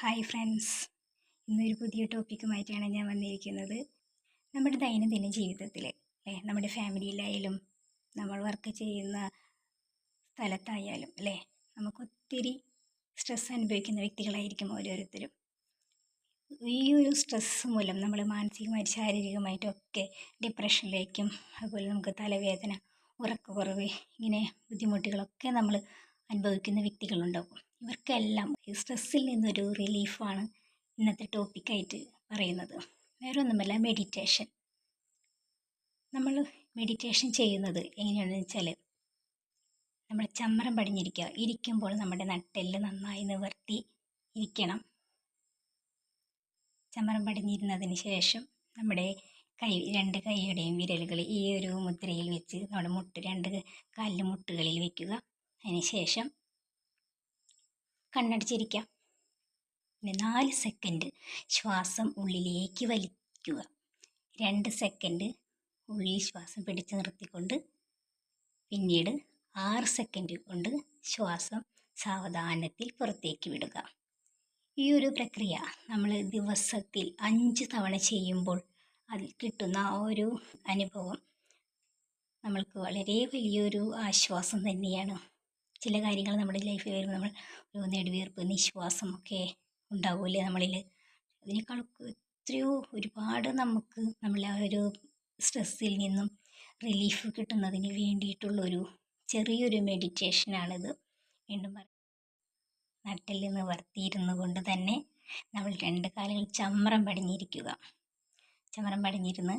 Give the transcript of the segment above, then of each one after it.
Hi friends ഇന്നൊരു പുതിയ ടോപ്പിക്കുമായിട്ടാണ് ഞാൻ വന്നിരിക്കുന്നത്. നമ്മുടെ ദൈനംദിന ജീവിതത്തിൽ അല്ലേ? നമ്മുടെ ഫാമിലിയിലായാലും നമ്മൾ വർക്ക് ചെയ്യുന്ന സ്ഥലത്തായാലും അല്ലേ? നമുക്ക് ഒത്തിരി സ്ട്രെസ് അനുഭവിക്കുന്ന വ്യക്തികളായിരിക്കും ഓരോരുത്തരും. ഈ ഒരു സ്ട്രെസ് മൂലം നമ്മൾ മാനസികമായിട്ട് ശാരീരികമായിട്ടൊക്കെ ഡിപ്രഷനിലേക്കും അതുപോലെ നമുക്ക് തലവേദന ഉറക്കക്കുറവ് ഇങ്ങനെ ബുദ്ധിമുട്ടുകളൊക്കെ നമ്മൾ അനുഭവിക്കുന്ന വ്യക്തികളുണ്ടാവും. ഇവർക്കെല്ലാം ഈ സ്ട്രെസ്സിൽ നിന്നൊരു റിലീഫാണ് ഇന്നത്തെ ടോപ്പിക്കായിട്ട് പറയുന്നത്. വേറെ ഒന്നുമല്ല മെഡിറ്റേഷൻ നമ്മൾ മെഡിറ്റേഷൻ ചെയ്യുന്നത് എങ്ങനെയാണെന്ന് വെച്ചാൽ നമ്മൾ ചമ്മരം പടിഞ്ഞിരിക്കുക. ഇരിക്കുമ്പോൾ നമ്മുടെ നട്ടെല്ല് നന്നായി നിവർത്തി ഇരിക്കണം. ചമ്മരം പടിഞ്ഞിരുന്നതിന് ശേഷം നമ്മുടെ കൈ രണ്ട് കൈയുടെയും വിരലുകൾ ഈ ഒരു മുദ്രയിൽ വെച്ച് നമ്മുടെ മുട്ട് രണ്ട് കാലിന്റെ മുട്ടുകളിൽ വെക്കുക. അതിന് ശേഷം കണ്ണടച്ചിരിക്കാം. പിന്നെ നാല് സെക്കൻഡ് ശ്വാസം ഉള്ളിലേക്ക് വലിക്കുക. രണ്ട് സെക്കൻഡ് ഉള്ളിൽ ശ്വാസം പിടിച്ചു നിർത്തിക്കൊണ്ട് പിന്നീട് ആറ് സെക്കൻഡ് കൊണ്ട് ശ്വാസം സാവധാനത്തിൽ പുറത്തേക്ക് വിടുക. ഈ ഒരു പ്രക്രിയ നമ്മൾ ദിവസത്തിൽ അഞ്ച് തവണ ചെയ്യുമ്പോൾ അതിൽ കിട്ടുന്ന ആ ഒരു അനുഭവം നമ്മൾക്ക് വളരെ വലിയൊരു ആശ്വാസം തന്നെയാണ്. ചില കാര്യങ്ങൾ നമ്മുടെ ലൈഫിൽ വരുമ്പോൾ നമ്മൾ ഒരു നെടുവീർപ്പ് നിശ്വാസം ഒക്കെ ഉണ്ടാവില്ലേ നമ്മളിൽ. അതിനേക്കാൾ എത്രയോ ഒരുപാട് നമുക്ക് നമ്മളെ ആ ഒരു സ്ട്രെസ്സിൽ നിന്നും റിലീഫ് കിട്ടുന്നതിന് വേണ്ടിയിട്ടുള്ളൊരു ചെറിയൊരു മെഡിറ്റേഷനാണിത് വീണ്ടും പറയും നട്ടിൽ നിന്ന് വർത്തിയിരുന്നു കൊണ്ട് തന്നെ നമ്മൾ രണ്ട് കാലുകൾ ചമ്രം പടിഞ്ഞിരിക്കുക. ചമ്രം പടിഞ്ഞിരുന്ന്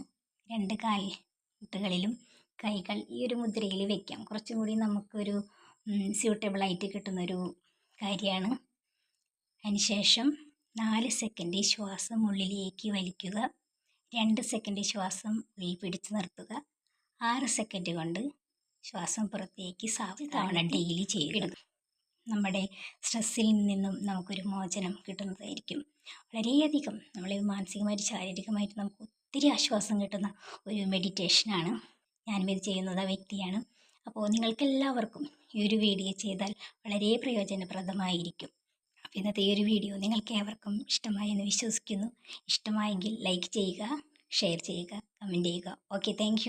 രണ്ട് കാൽ മുട്ടുകളിലും കൈകൾ ഈ ഒരു മുദ്രയിൽ വയ്ക്കാം കുറച്ചും കൂടി നമുക്കൊരു സ്യൂട്ടബിളായിട്ട് കിട്ടുന്നൊരു കാര്യമാണ്. അതിനുശേഷം നാല് സെക്കൻഡ് ശ്വാസം ഉള്ളിലേക്ക് വലിക്കുക. രണ്ട് സെക്കൻഡ് ശ്വാസം ഉള്ളിൽ പിടിച്ചു നിർത്തുക. ആറ് സെക്കൻഡ് കൊണ്ട് ശ്വാസം പുറത്തേക്ക് തവണ ഡെയിലി ചെയ്യുക. നമ്മുടെ സ്ട്രെസ്സിൽ നിന്നും നമുക്കൊരു മോചനം കിട്ടുന്നതായിരിക്കും. വളരെയധികം നമ്മളെ മാനസികമായിട്ട് ശാരീരികമായിട്ട് നമുക്ക് ഒത്തിരി ആശ്വാസം കിട്ടുന്ന ഒരു മെഡിറ്റേഷനാണ് ഞാനും ഇത് ചെയ്യുന്നത് വ്യക്തിയാണ്. അപ്പോൾ നിങ്ങൾക്കെല്ലാവർക്കും ഈ ഒരു വീഡിയോ ചെയ്താൽ വളരെ പ്രയോജനപ്രദമായിരിക്കും. അപ്പോൾ ഇന്നത്തെ ഈ ഒരു വീഡിയോ നിങ്ങൾക്ക് ഏവർക്കും ഇഷ്ടമായി എന്ന് വിശ്വസിക്കുന്നു. ഇഷ്ടമായെങ്കിൽ ലൈക്ക് ചെയ്യുക ഷെയർ ചെയ്യുക കമന്റ് ചെയ്യുക. Okay thank